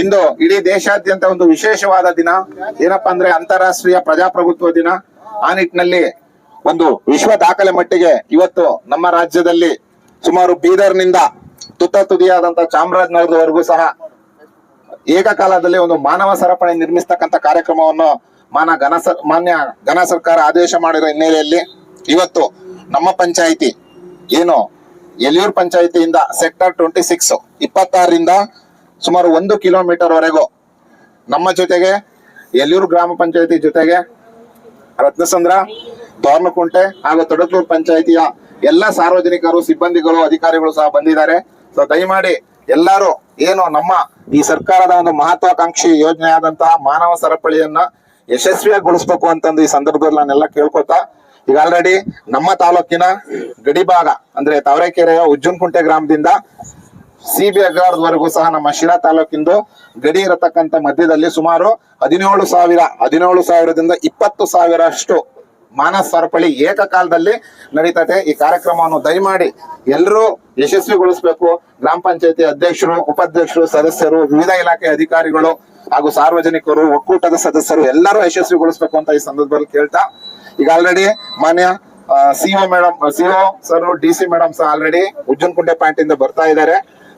ಇಂದು ಇಡೀ ದೇಶಾದ್ಯಂತ ಒಂದು ವಿಶೇಷವಾದ ದಿನ. ಏನಪ್ಪಾ ಅಂದ್ರೆ ಅಂತಾರಾಷ್ಟ್ರೀಯ ಪ್ರಜಾಪ್ರಭುತ್ವ ದಿನ. ಆ ನಿಟ್ಟಿನಲ್ಲಿ ಒಂದು ವಿಶ್ವ ದಾಖಲೆ ಮಟ್ಟಿಗೆ ಇವತ್ತು ನಮ್ಮ ರಾಜ್ಯದಲ್ಲಿ ಸುಮಾರು ಬೀದರ್ನಿಂದ ತುತ್ತ ತುದಿಯಾದಂತಹ ಚಾಮರಾಜನಗರದವರೆಗೂ ಸಹ ಏಕಕಾಲದಲ್ಲಿ ಒಂದು ಮಾನವ ಸರಪಣಿ ನಿರ್ಮಿಸ್ತಕ್ಕಂಥ ಕಾರ್ಯಕ್ರಮವನ್ನು ಮಾನ ಘನ ಮಾನ್ಯ ಘನ ಸರ್ಕಾರ ಆದೇಶ ಮಾಡಿರೋ ಹಿನ್ನೆಲೆಯಲ್ಲಿ ಇವತ್ತು ನಮ್ಮ ಪಂಚಾಯಿತಿ, ಏನು ಎಲಿಯೂರ್ ಪಂಚಾಯಿತಿಯಿಂದ ಸೆಕ್ಟರ್ ಟ್ವೆಂಟಿ ಸಿಕ್ಸ್ ಇಪ್ಪತ್ತಾರರಿಂದ ಸುಮಾರು ಒಂದು ಕಿಲೋಮೀಟರ್ ವರೆಗೂ. ನಮ್ಮ ಜೊತೆಗೆ ಎಲ್ಲೂರು ಗ್ರಾಮ ಪಂಚಾಯತಿ ಜೊತೆಗೆ, ರತ್ನಸಂದ್ರ ದೋರ್ನಕುಂಟೆ ಹಾಗೂ ತೊಡಕೂರು ಪಂಚಾಯಿತಿಯ ಎಲ್ಲ ಸಾರ್ವಜನಿಕರು, ಸಿಬ್ಬಂದಿಗಳು, ಅಧಿಕಾರಿಗಳು ಸಹ ಬಂದಿದ್ದಾರೆ. ಸೊ ದಯಮಾಡಿ ಎಲ್ಲರೂ ಏನು ನಮ್ಮ ಈ ಸರ್ಕಾರದ ಒಂದು ಮಹತ್ವಾಕಾಂಕ್ಷಿ ಯೋಜನೆ ಆದಂತಹ ಮಾನವ ಸರಪಳಿಯನ್ನ ಯಶಸ್ವಿಯಾಗಿಗೊಳಿಸ್ಬೇಕು ಅಂತಂದು ಈ ಸಂದರ್ಭದಲ್ಲಿ ನಾನೆಲ್ಲ ಕೇಳ್ಕೊತಾ, ಈಗ ಆಲ್ರೆಡಿ ನಮ್ಮ ತಾಲೂಕಿನ ಗಡಿಭಾಗ, ಅಂದ್ರೆ ತಾವರೆಕೆರೆಯ ಉಜ್ಜುನ್ಕುಂಟೆ ಗ್ರಾಮದಿಂದ ಸಿ ಬಿ ಸಹ ನಮ್ಮ ಶಿರಾ ತಾಲೂಕಿಂದು ಗಡಿ ಇರತಕ್ಕಂತ ಮಧ್ಯದಲ್ಲಿ ಸುಮಾರು ಹದಿನೇಳು ಸಾವಿರ, ಹದಿನೇಳು ಸಾವಿರದಿಂದ ಇಪ್ಪತ್ತು ಸಾವಿರ ಅಷ್ಟು ಮಾನಸ್ ಸರಪಳಿ ಏಕಕಾಲದಲ್ಲಿ ನಡೀತದೆ ಈ ಕಾರ್ಯಕ್ರಮವನ್ನು ದಯಮಾಡಿ ಎಲ್ಲರೂ ಯಶಸ್ವಿಗೊಳಿಸಬೇಕು. ಗ್ರಾಮ ಪಂಚಾಯತಿ ಅಧ್ಯಕ್ಷರು, ಉಪಾಧ್ಯಕ್ಷರು, ಸದಸ್ಯರು, ವಿವಿಧ ಇಲಾಖೆ ಅಧಿಕಾರಿಗಳು ಹಾಗೂ ಸಾರ್ವಜನಿಕರು, ಒಕ್ಕೂಟದ ಸದಸ್ಯರು ಎಲ್ಲರೂ ಯಶಸ್ವಿಗೊಳಿಸಬೇಕು ಅಂತ ಈ ಸಂದರ್ಭದಲ್ಲಿ ಕೇಳ್ತಾ. ಈಗ ಆಲ್ರೆಡಿ ಮಾನ್ಯ CO madam CO sir D C madam ಸಹ ಆಲ್ರೆಡಿ ಉಜ್ಜನಕುಂಟೆ ಪಾಯಿಂಟ್ ಇಂದ ಬರ್ತಾ ಇದ್ದಾರೆ.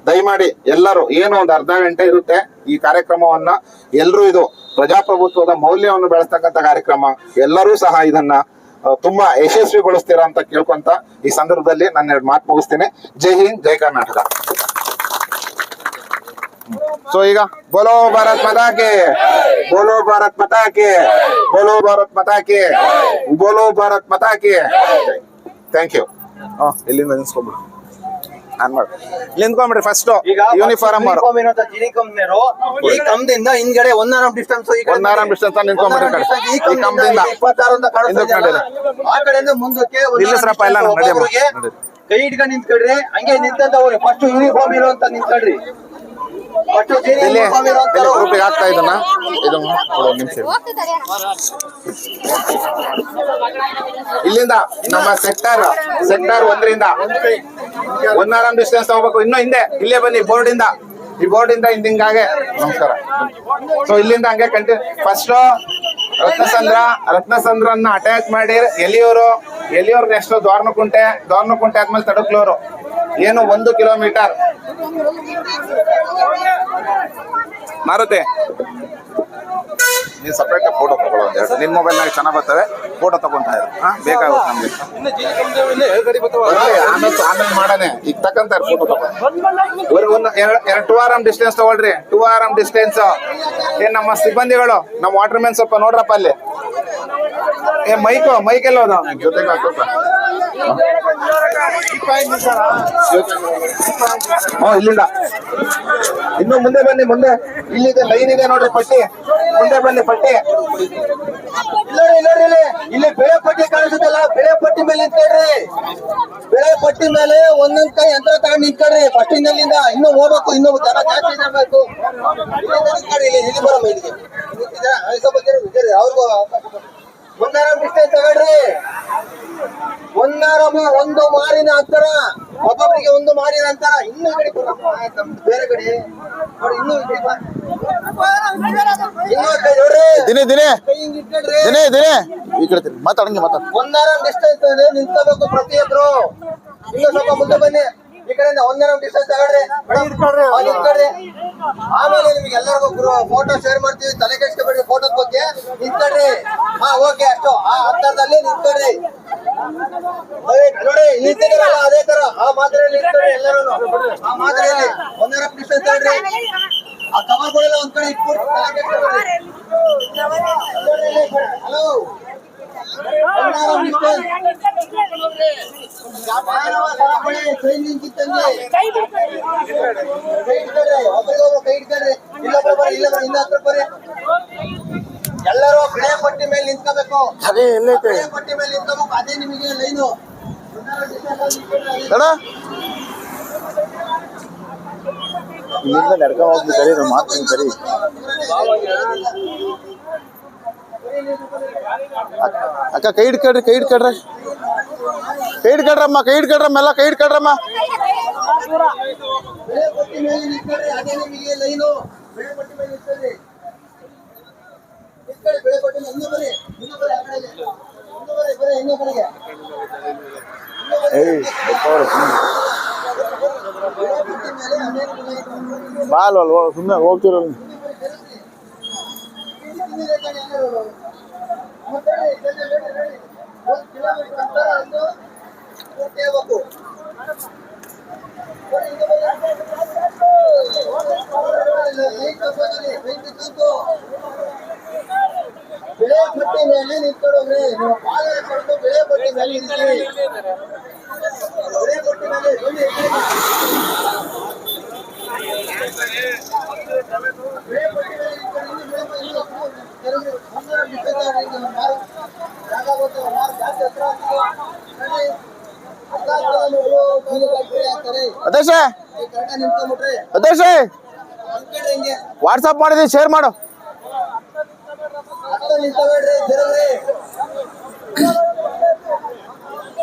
ದಯಮಾಡಿ ಎಲ್ಲರೂ ಏನು ಒಂದು ಅರ್ಧ ಗಂಟೆ ಇರುತ್ತೆ ಈ ಕಾರ್ಯಕ್ರಮವನ್ನ. ಎಲ್ಲರೂ ಇದು ಪ್ರಜಾಪ್ರಭುತ್ವದ ಮೌಲ್ಯವನ್ನು ಬೆಳೆಸ್ತಕ್ಕಂಥ ಕಾರ್ಯಕ್ರಮ. ಎಲ್ಲರೂ ಸಹ ಇದನ್ನ ತುಂಬಾ ಯಶಸ್ವಿಗೊಳಿಸ್ತೀರಾ ಅಂತ ಕೇಳ್ಕೊಂತ ಈ ಸಂದರ್ಭದಲ್ಲಿ ನನ್ನ ಎರಡು ಮಾತು ಮುಗಿಸ್ತೀನಿ. ಜೈ ಹಿಂದ್, ಜೈ ಕರ್ನಾಟಕ. ಸೊ ಈಗ ಬೋಲೋ ಭಾರತ್ ಮತಾಕೆ ಬೋಲೋ ಭಾರತ್ ಮತಾಕೆ ಬೋಲೋ ಭಾರತ್ ಮತಾಕೆ ಬೋಲೋ ಭಾರತ್ ಮತಾಕೆ ಥ್ಯಾಂಕ್ ಯು ಇಲ್ಲಿಂದ ನಿಲ್ಸ್ಕೊಂಬಿಡಿ ನಾನ್ ಮಾಡಿ ನಿಂತ್ಕೊಂಡ್ಬಿಡ್ರಿ ನಿಂತ್ಕೊಂಬಿಡ್ರಿ ಫಸ್ಟ್ ಯೂನಿಫಾರ್ಮ್ ಮಾಡು ಈ ಕಂಪ್ನಿಯಿಂದ ಹಿಂದ್ಗಡೆ ಆರಾಮ್ ಡಿಸ್ಟೆನ್ಸ್ ಒಂದ್ ಆರಾಮ್ ಕಡೆ. ಈ ಕಂಬದಿಂದ. ನಡೀರಿ. ಆ ಕಡೆಯಿಂದ ಮುಂದಕ್ಕೆ ಒಂದ್ ನಿಲ್ಲಿಸ್ರಪ್ಪ ಎಲ್ಲ. ಕೈ ಹಿಡ್ಕೊಂಡು ನಿಂತ್ಕೊಡ್ರಿ ಹಂಗೆ ನಿಂತಂತ ಫಸ್ಟ್ ಯೂನಿಫಾರ್ಮ್ ಇರುವಂತ ಜಿನಿ ಇಲ್ಲಿ ಗ್ರೂಪಿಗೆ ಹಾಕ್ತಾ ಇದನ್ನ. ಇದು ನಿಮಿಷ ಇಲ್ಲಿಂದ ನಮ್ಮ ಸೆಕ್ಟರ್ ಸೆಕ್ಟರ್ ಒಂದರಿಂದ. ಒನ್ ಆರಾಮ್ ಡಿಸ್ಟೆನ್ಸ್ ತಗೋಬೇಕು. ಇನ್ನು ಹಿಂದೆ ಇಲ್ಲೇ ಬನ್ನಿ ಬೋರ್ಡ್ ಇಂದ ಈ ಬೋರ್ಡ್ ಇಂದ ಹಿಂದಿಂಗಾಗೆ ನಮಸ್ಕಾರ. ಸೊ ಇಲ್ಲಿಂದ ಹಂಗೆ ಕಂಟಿನ್ಯೂ ಫಸ್ಟ್ ರತ್ನಸಂದ್ರ. ರತ್ನಸಂದ್ರನ್ನ ಅಟ್ಯಾಚ್ ಮಾಡಿ ಎಲಿಯೋರು. ಎಲಿಯೂರು ನೆಕ್ಸ್ಟ್ ದ್ವಾರ್ನಕುಂಟೆ. ದ್ವಾರ್ನಕುಂಟೆ ಆದ್ಮೇಲೆ ತಡಕ್ಲೂರು. ಏನು ಒಂದು ಕಿಲೋಮೀಟರ್? ಮಾರುತಿ. ನೀನ್ ಸಪ್ರೇಟ್ ಫೋಟೋ ತಗೊಳ್ಳೋದು ಹೇಳಿ. ನಿಮ್ಮ ಮೊಬೈಲ್ ಮೊಬೈಲ್ನಾಗ ಚೆನ್ನಾಗಿ ಬರ್ತವೆ ಫೋಟೋ ತಗೊಂತ ಇರು. ಹಾ ಬೇಕಾಗುತ್ತೆ ನಮ್ಗೆ. ಆಮೇಲೆ ಆಮೇಲೆ ಮಾಡಾನೆ ಈಗ ತಕ್ಕಂತಾರೆ ಫೋಟೋ ತಗೊಂಡು ಒಂದು ಎರಡು ಟೂ ಆರ್ ಎಂ ಡಿಸ್ಟೆನ್ಸ್ ತಗೊಳ್ರಿ. ಟೂ ಆರ್ ಎಂ ಡಿಸ್ಟೆನ್ಸ್ ಏನ್ ನಮ್ಮ ಸಿಬ್ಬಂದಿಗಳು ನಮ್ಮ ವಾಟರ್ ಮ್ಯಾನ್ ಸ್ವಲ್ಪ ನೋಡ್ರಪ್ಪ ಅಲ್ಲಿ. ಏ ಮೈಕು ಮೈಕ್ ಎಲ್ಲ ಹೋದ್ರೆ ಜೊತೆಗೆ ಹಾಕೋಪ್ಪ. ಇಲ್ಲಿಂದ. ಇನ್ನು ಮುಂದೆ ಬನ್ನಿ, ಮುಂದೆ. ಇಲ್ಲಿದೆ ಲೈನ್ ಇದೆ ನೋಡ್ರಿ ಪಟ್ಟಿ. ಮುಂದೆ ಬನ್ನಿ ಪಟ್ಟಿ. ಇಲ್ಲಿ ಇಲ್ಲಿ ಬೆಳೆ ಪಟ್ಟಿ ಕಾಣಿಸುತ್ತಲ್ಲ, ಬೆಳೆ ಪಟ್ಟಿ ಮೇಲೆ ನಿಂತ್ಕೊಳ್ರಿ. ಬೆಳೆ ಪಟ್ಟಿ ಮೇಲೆ ಒಂದೊಂದ್ ಕೈ ಯಂತ್ರ ತಗೊಂಡ್ ನಿಂತ್ಕೊಳ್ರಿ. ಪಟ್ಟಿನಲ್ಲಿಂದ ಇನ್ನು ಹೋಗ್ಬೇಕು, ಇನ್ನು ಜನ ಜಾಸ್ತಿ ಇರಬೇಕು. ಇಲ್ಲಿ ಇಲ್ಲಿ ಅವ್ರಿಗೂ. ಒಂದಾರಂ ಡಿಸ್ಟೆನ್ಸ್ ತಗೊಳ್ರಿ. ಒಂದಾರಮ ಒಂದು ಮಾರಿನ ಅಂತರ ಒಬ್ಬೊಬ್ಬರಿಗೆ ಒಂದು ಮಾರಿನ ಅಂತಾರ ಇನ್ನೂ ಕಡೆ ಬೇರೆ ಕಡೆ. ಇನ್ನೂ ದಿನೇ ದಿನೇ. ದಿನೇ ದಿನೇ. ಈ ಕಡೆ. ಮಾತಾಡಂಗೆ ಮಾತಾಡ. ಒಂದಾರ ಡಿಸ್ಟೆನ್ಸ್ ಇದೆ ನಿಂತ್ಕೋಬೇಕು ಪ್ರತಿಯೊಬ್ರು. ಇನ್ನೂ ಸ್ವಲ್ಪ ಮುಂದೆ ಬನ್ನಿ. ಈ ಕಡೆಯಿಂದ ಒಂದರ ಡಿಸ್ಟೆನ್ಸ್ ತಗೊಳ್ರಿ ಆ, ನಿಂತ್ಕೊಳ್ರಿ ಆಮೇಲೆ ನಿಮ್ಗೆ ಎಲ್ಲರಿಗೂ ಫೋಟೋ ಶೇರ್ ಮಾಡ್ತೀವಿ. ತಲೆ ಕೆಡ್ಸ್ಕೊಬೇಡಿ ಫೋಟೋದ ಬಗ್ಗೆ. ನಿಂತ್ಕೊಳ್ರಿ. ಹಾ ಓಕೆ ಅಷ್ಟು. ಆ ಅಂತರದಲ್ಲಿ ನಿಂತ್ಕೊಳ್ರಿ. ಅದೇ ನೋಡಿ ನಿಂತಿದ್ದೀರಲ್ಲ ಅದೇ ತರ. ಆ ಮಾದರಿಯಲ್ಲಿ ನಿಂತ್ಕೊಳ್ರಿ ಎಲ್ಲರೂ. ಆ ಮಾದರಿಯಲ್ಲಿ ಒಂದರ ಡಿಸ್ಟೆನ್ಸ್ ತಗೊಳ್ರಿ ಆ ಕವರ್ಗಳೆಲ್ಲ ಒಂದ್ ಕಡೆ ಇಟ್ಬಿಟ್ಟು. ಹಲೋ. ಕೈ ಹಿಡ್ಕೊಳ್ರಿ ಒಬ್ಬರಿಗೊಬ್ರು ಕೈ ಹಿಡ್ಕೊಳ್ರಿ ಇಲ್ಲೊಬ್ರು ಬರ್ರಿ ಇಲ್ಲೊಬ್ರು ಇನ್ನ ಹತ್ರ ಬರ್ರಿ ಎಲ್ಲರೂ ಬಿಳೆ ಪಟ್ಟಿ ಮೇಲೆ ನಿಂತ್ಕೋಬೇಕು ಅದೇ ಎಲ್ಲೈತೆ. ಬಿಳೆ ಪಟ್ಟಿ ಮೇಲೆ ನಿಂತ್ಕೋಬೇಕು ಅದೇ ನಿಮಗೆ ಲೈನು ಅಣ್ಣ ಇಲ್ಲಿಂದ ನಡ್ಕ ಹೋಗ್ಲಿ ಸರಿ ಮಾತು ಸರಿ ಅಕ್ಕ ಕೈ ಹಿಡ್ಕೊಳ್ರಿ ಕೈ ಹಿಡ್ಕೊಳ್ರಿ ಕೈ ಹಿಡ್ಕೊಳ್ರಮ್ಮ ಕೈ ಹಿಡ್ಕೊಳ್ರಮ್ಮ ಎಲ್ಲ ಕೈ ಹಿಡ್ಕೊಳ್ರಮ್ಮ ಬೆಳೆ ಪಟ್ಟಿ ಮೇಲೆ ನಿಂತ್ಕೊಳ್ರಿ ಅದೇ ನಿಮಗೆ ಲೈನು ಬೆಳೆ ಪಟ್ಟಿ ಮೇಲೆ ನಿಂತ್ಕೊಳ್ರಿ ನಿಂತ್ಕೊಳ್ಳಿ ಬೆಳೆ ಪಟ್ಟಿ ಮೇಲೆ ಇನ್ನೂ ಬನ್ನಿ ಇನ್ನೂ ಬನ್ನಿ ಆ ಕಡೆಗೆ ಇನ್ನೂ ಬನ್ನಿ ಬನ್ನಿ ಇನ್ನೂ ಕಡೆಗೆ ಇನ್ನೂ ಬನ್ನಿ. ಬೆಳೆ ಪಟ್ಟಿ ಮೇಲೆ ಹನ್ನೆರಡು ಲೈನು. ಬಾ ಅಲ್ವಲ್ವ ಸುಮ್ಮನೆ ಹೋಗ್ತಿರಲ್ಲ ಬೆಳೆ ಪಟ್ಟಿ ಮೇಲೆ ನಿಂತ್ಕೊಳ್ಳೋದ್ರೆ ನೀವು ಪಾಲ ಕೊಟ್ಟು ಬೆಳೆ ಪಟ್ಟಿ ಮೇಲೆ ನಿಂತ್ಕೊಳ್ಳಿ ಬೆಳೆ ಪಟ್ಟಿ ಮೇಲೆ ಬನ್ನಿ, ಬೆಳೆ ಪಟ್ಟಿ ಮೇಲೆ ನಿಂತ್ಕೊಳ್ಳಿ, ಬೆಳೆ ಹಿಂಗೆ ವಾಟ್ಸಪ್ ಮಾಡಿದೀನಿ ಶೇರ್ ಮಾಡು.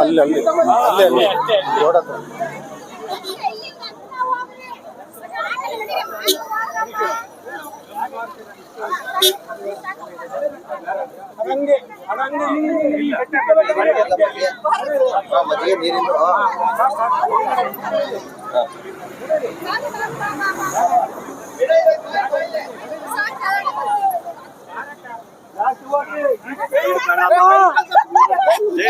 ಅಲ್ಲಿ ಅಲ್ಲಿ ಅಲ್ಲಿ ಅಲ್ಲಿ ನೀರಿಂದು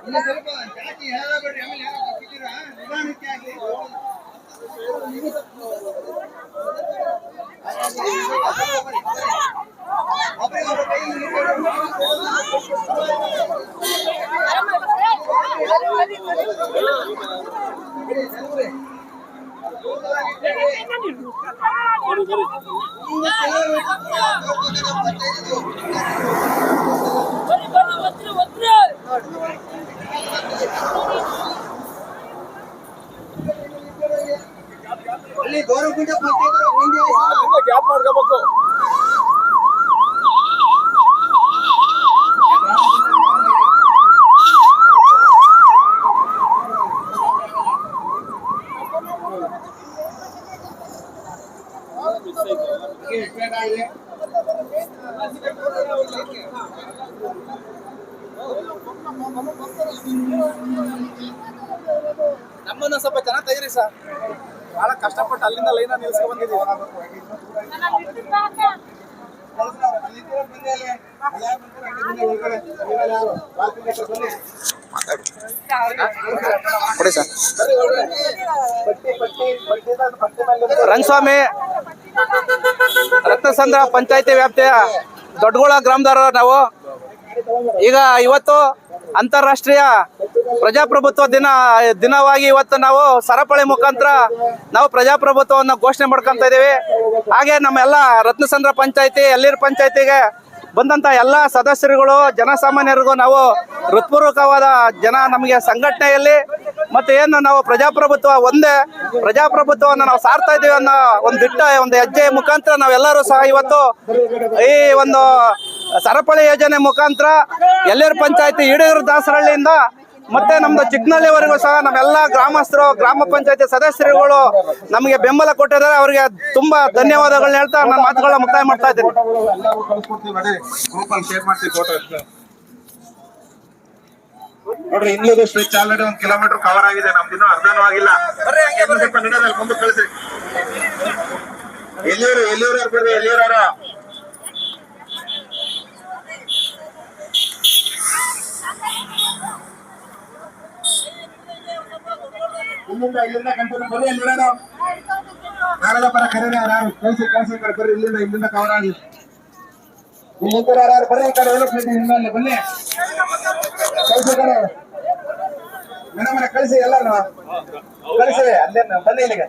ಇನ್ನು ಸ್ವಲ್ಪ ಜಾಸ್ತಿ ಹೇಳಬೇಡ್ರಿ ಆಮೇಲೆ ಯಾರೋ ತಪ್ಪಿದ್ದೀರಾ ನಿಧಾನಕ್ಕೆ ಆಗ್ಲಿ ಒಬ್ರಿಗೆ ಒಬ್ರು ಕೈ ಅಲ್ಲಿ ಗೌರವಗುಂಡ ಪಂಚಾಯತ್ ಮುಂದೆ ಗ್ಯಾಪ್ ಮಾಡ್ಕೋಬೇಕು ನಮ್ಮನ್ನ ಸ್ವಲ್ಪ ಚೆನ್ನಾಗಿ ಸರ್. ಬಹಳ ಕಷ್ಟಪಟ್ಟು ಅಲ್ಲಿಂದ ಲೈನ ನಿಲ್ಸ್ಕೊಂಡ್ ಬಂದಿದ್ದೀವಿ. ರಂಗಸ್ವಾಮಿ, ರತ್ನಸಂದ್ರ ಪಂಚಾಯತಿ ವ್ಯಾಪ್ತಿಯ ದೊಡ್ಡಗೋಳ ಗ್ರಾಮದವರು ನಾವು. ಈಗ ಇವತ್ತು ಅಂತಾರಾಷ್ಟ್ರೀಯ ಪ್ರಜಾಪ್ರಭುತ್ವ ದಿನ, ದಿನವಾಗಿ ಇವತ್ತು ನಾವು ಸರಪಳಿ ಮುಖಾಂತರ ನಾವು ಪ್ರಜಾಪ್ರಭುತ್ವವನ್ನು ಘೋಷಣೆ ಮಾಡ್ಕೊಂತ ಇದ್ದೀವಿ. ಹಾಗೆ ನಮ್ಮೆಲ್ಲ ರತ್ನಸಂದ್ರ ಪಂಚಾಯತಿ ಎಲ್ಲಿರ ಪಂಚಾಯತಿಗೆ ಬಂದಂತ ಎಲ್ಲ ಸದಸ್ಯರುಗಳು, ಜನಸಾಮಾನ್ಯರಿಗೂ ನಾವು ಹೃತ್ಪೂರ್ವಕವಾದ ಜನ ನಮಗೆ ಸಂಘಟನೆಯಲ್ಲಿ ಮತ್ತೆ ಏನು ನಾವು ಪ್ರಜಾಪ್ರಭುತ್ವ ಒಂದೇ, ಪ್ರಜಾಪ್ರಭುತ್ವವನ್ನು ನಾವು ಸಾರ್ತಾ ಇದ್ದೀವಿ ಅನ್ನೋ ಒಂದು ದಿಟ್ಟ, ಒಂದು ಹೆಜ್ಜೆ ಮುಖಾಂತರ ನಾವೆಲ್ಲರೂ ಸಹ ಇವತ್ತು ಈ ಒಂದು ಸರಪಳಿ ಯೋಜನೆ ಮುಖಾಂತರ ಎಲ್ಲರ ಪಂಚಾಯತಿ ಈಡೇರು ದಾಸರಹಳ್ಳಿಯಿಂದ ಮತ್ತೆ ನಮ್ದು ಚಿಕ್ಕನಹಳ್ಳಿವರೆಗೂ ಸಹ ನಮ್ಮೆಲ್ಲ ಗ್ರಾಮಸ್ಥರು ಗ್ರಾಮ ಪಂಚಾಯತಿ ಸದಸ್ಯರುಗಳು ನಮಗೆ ಬೆಂಬಲ ಕೊಟ್ಟಿದ್ದಾರೆ. ಅವರಿಗೆ ತುಂಬಾ ಧನ್ಯವಾದಗಳನ್ನ ಹೇಳ್ತಾ ನನ್ನ ಮಾತುಗಳನ್ನ ಮುಕ್ತಾಯ ಮಾಡ್ತಾ ಇದ್ದೀನಿ. ನೋಡ್ರಿ ಇನ್ನೂದು ಸ್ಟ್ರೆಚ್ ಆಲ್ರೆಡಿ ಒಂದ್ ಕಿಲೋಮೀಟರ್ ಕವರ್ ಆಗಿದೆ. ನಮ್ದು ಇನ್ನೂ ಅರ್ಧನೂ ಆಗಿಲ್ಲ. ಮುಂದೆ ಎಲ್ಲಿಯವರು ಎಲ್ಲಿಯವರು ಬರ್ರಿ ಎಲ್ಲಿಯವರು? ಇಲ್ಲಿಂದ ಇಲ್ಲಿಂದ ಕಳ್ಸಿ ಕಳ್ಸಿ ಕಡೆ ಇಲ್ಲಿಂದ ಇಲ್ಲಿಂದ ಕವರ್ ಆಗಲಿ ಇಲ್ಲಿ ಈ ಕಡೆ ಯಾರು ಕಳ್ಸಿ ಕಡೆ ಮೇಡಮ್ ಅವರೇ ಕಳಿಸಿ ಎಲ್ಲಾರು ಕಳಿಸಿ ಅಲ್ಲೇ ಬನ್ನಿ ಇಲ್ಲಿಗೆ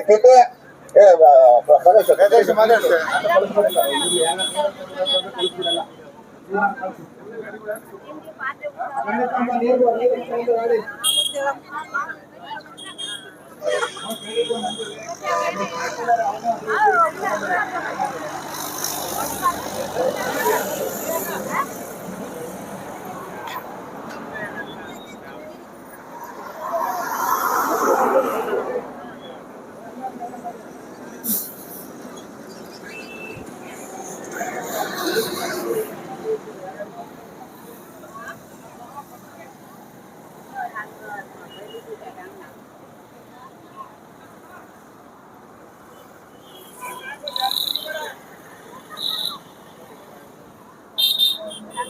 ಕಿಟ್ಟು, ಏ, ಬ- ಬ- ಬನ್ನಿ ಸರ್. ಕಳಿಸಿ, ಮಾತಾಡಿ ಸರ್. ಇಲ್ಲ, ಅಲ್ಲೇ ಬರ್ರಿ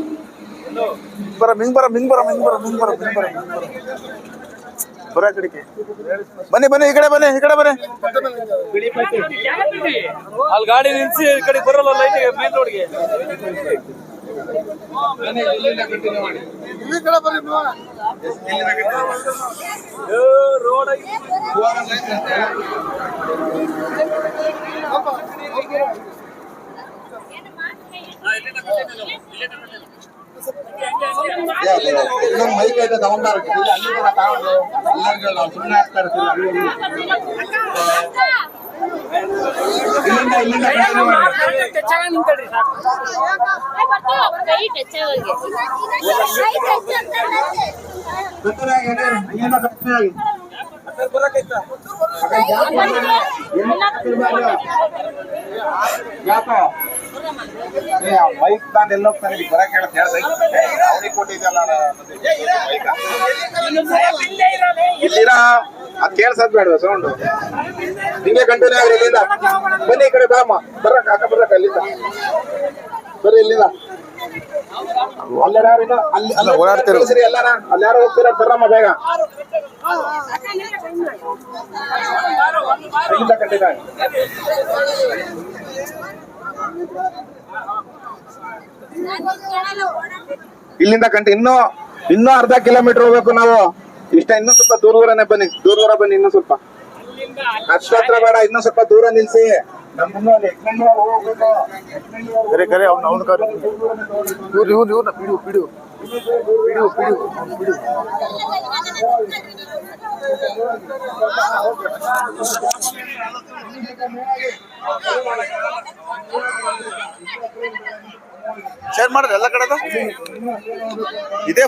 ಬರ ಮಿಂಗ್ ಬರ ಮಿಂಗ್ ಬರ ಮಿಂಗ್ ಬರ ಮಿಂಗ್ ಬರ ಮಿಂಗ್ ಬರ ಬರ. ಕಡೆಗೆ ಬನ್ನಿ ಬನ್ನಿ ಈ ಕಡೆ ಬನ್ನಿ ಈ ಕಡೆ ಬನ್ನಿ. ಅಲ್ಲಿ ಗಾಡಿ ನಿಲ್ಸಿ ಈ ಕಡೆ ಬರಲ್ಲ ಲೈಟ್ಗೆ ಮೇನ್ ರೋಡ್ಗೆ ಇನ್ನೊಂದು ಮೈಕ್ ಐತೆ ತಗೊಂಡಾರ ಎಲ್ಲರಿಗೂ ನಾವು ಸುಮ್ಮನೆ ಆಗ್ತಾ ಇರ್ತೀವಿ. ಇಲ್ಲಿಂದ ಇಲ್ಲಿಂದ ಕಂಟಿನ್ಯೂ ಮಾಡಿ. ಇಲ್ಲಿಂದ ಕಂಟಿನ್ಯೂ ಆಗಿ ಯಾಕೋ ಮೈಕ್ ನಾನು ಎಲ್ಲ ಹೋಗ್ತಾನೆ ಇಲ್ಲಿ ಬರಕ್ಕೆ ಹೇಳಕ್ ಹೇಳ್ದೆ ಅವ್ರಿಗೆ ಕೊಟ್ಟಿದ್ದಲ್ಲ ಇಲ್ಲಿರ? ಅದ್ ಕೇಳ್ಸದ್ ಬೇಡ ಸೌಂಡ್? ಹಿಂಗೆ ಕಂಟಿನ್ಯೂ ಆಗ್ರಿ ಇಲ್ಲಿಂದ. ಬನ್ನಿ ಈ ಕಡೆ ಬಾಮ್ಮ. ಬರಕ್ ಅಕ್ಕ ಬರ್ರಕ್ಕ ಅಲ್ಲಿಂದ ಬರ್ರಿ ಇಲ್ಲಿಂದ. ಅಲ್ಲಾರ ಇನ್ನು? ಅಲ್ಲಿ ಅಲ್ಲಿ ಓಡಾಡ್ತಿರು. ಎಲ್ಲಾರ? ಅಲ್ಲಿ ಯಾರು ಹೋಗ್ತೀರ? ಬರ್ರಮ್ಮ ಬೇಗ. ಇಲ್ಲಿಂದ ಕಂಟೆ, ಇನ್ನು, ಇನ್ನೂ ಅರ್ಧ ಕಿಲೋಮೀಟರ್ ಹೋಗ್ಬೇಕು ನಾವು. ಇಷ್ಟ ಇನ್ನೂ ಸ್ವಲ್ಪ ದೂರ ದೂರನೇ ಬನ್ನಿ, ದೂರ ದೂರ ಬನ್ನಿ ಇನ್ನೂ ಸ್ವಲ್ಪ. ಅಷ್ಟು ಬೇಡ, ಇನ್ನೂ ಸ್ವಲ್ಪ ದೂರ ನಿಲ್ಸಿ. ಕರೆ ಕರೆ, ಅವ್ನು ಅವ್ನು ಕರೆ ಇವ್ರು ಇವ್ರು ಬಿಡು ಪಿಡಿಯು ಶೇರ್ ಮಾಡಿದ್ರೆ ಎಲ್ಲ ಕಡೆದು? ಇದೇ